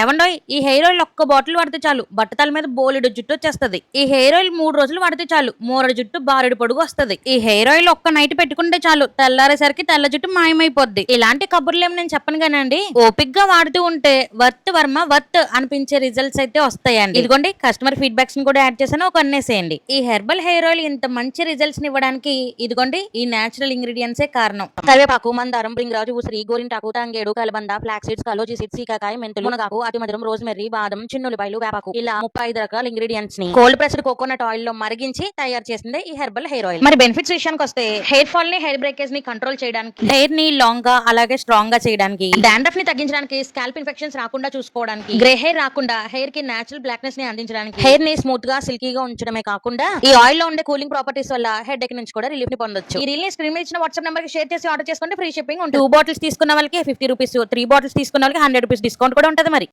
ఏమండో ఈ hair oil ఒక్క బాటిల్ వాడితే చాలు బట్టతల మీద బోలెడు జుట్టు వచ్చేస్తది. ఈ హెయిర్ ఆయిల్ మూడు రోజులు వాడితే చాలు మూరడు జుట్టు బారెడు పొడుగు వస్తది. ఈ హెయిర్ ఆయిల్ ఒక్క నైట్ పెట్టుకుంటే చాలు తెల్లారేసరికి తెల్ల జుట్టు మాయమైపోద్ది. ఇలాంటి కబుర్లు ఏమి నేను చెప్పను కానండి. ఓపిక్గా వాడుతూ ఉంటే వర్త్ వర్మ వర్త్ అనిపించే రిజల్ట్స్ అయితే వస్తాయండి. ఇదిగోండి కస్టమర్ ఫీడ్బ్యాక్స్ని కూడా యాడ్ చేశాను ఒక అన్నేసేయండి ఈ హెర్బల్ హెయిర్ ఆయిల్ ఇంత మంచి రిజల్ట్స్ని ఇవ్వడానికి ఇదిగోండి ఈ నేచురల్ ఇంగ్రీడియంట్స్ కారణం. కరివేపాకు మందారం బృంగరాజు ఉసిరి గోరింటాకు తంగేడు కలబంద ఫ్లాక్ సీడ్స్ కలోజి సీడ్స్ సీకాకాయ మెంతులు మునగాకు అతి మధురం రోజ్మెర్రీ బాదం చిన్నులపాయలు వేపాకు ఇలా ముప్పై ఐదు రకాల ఇంగ్రీడియంట్స్ని కోల్డ్ ప్రెస్డ్ కోకోనట్ ఆయిల్లో మరిగించి తయారు చేసిందే ఈ హెర్బల్ హెయిర్ ఆయిల్ మరి బెనిఫిట్స్ విషయానికి వస్తే హెయిర్ ఫాల్ని హెయిర్ బ్రేకేజ్ని కంట్రోల్ చేయడానికి హెయిర్ని లాంగ్గా అలాగే స్ట్రాంగ్గా చేయడానికి డాండ్రఫ్ని తగ్గించడానికి స్కాల్ప్ ఇన్ఫెక్షన్స్ రాకుండా చూసుకోవడానికి గ్రే హెయిర్ రాకుండా హెయిర్కి నేచురల్ బ్లాక్నెస్ని అందించడానికి హెయిర్ని స్మూత్గా సిల్కీగా ఉంచడమే కాకుండా ఈ ఆయిల్లో ఉండే కూలింగ్ ప్రాపర్టీస్ వల్ల హెడ్ ఎక్ నుంచి కూడా రిలీఫ్ని పొందొచ్చు. ఈ రీల్ని స్క్రీన్ మీద ఇచ్చిన వాట్సాప్ నెంబర్కి షేర్ చేసి ఆర్డర్ చేసుకుంటే ఫ్రీ షిప్పింగ్ ఉంటుంది. టూ బాటిల్స్ తీసుకున్న వాళ్ళకి ఫిఫ్టీ రూపీస్ త్రీ బాటిల్స్ తీసుకున్న వాళ్ళకి హండ్రెడ్ రూపీస్ డిస్కౌంట్ కూడా ఉంటుంది మరి.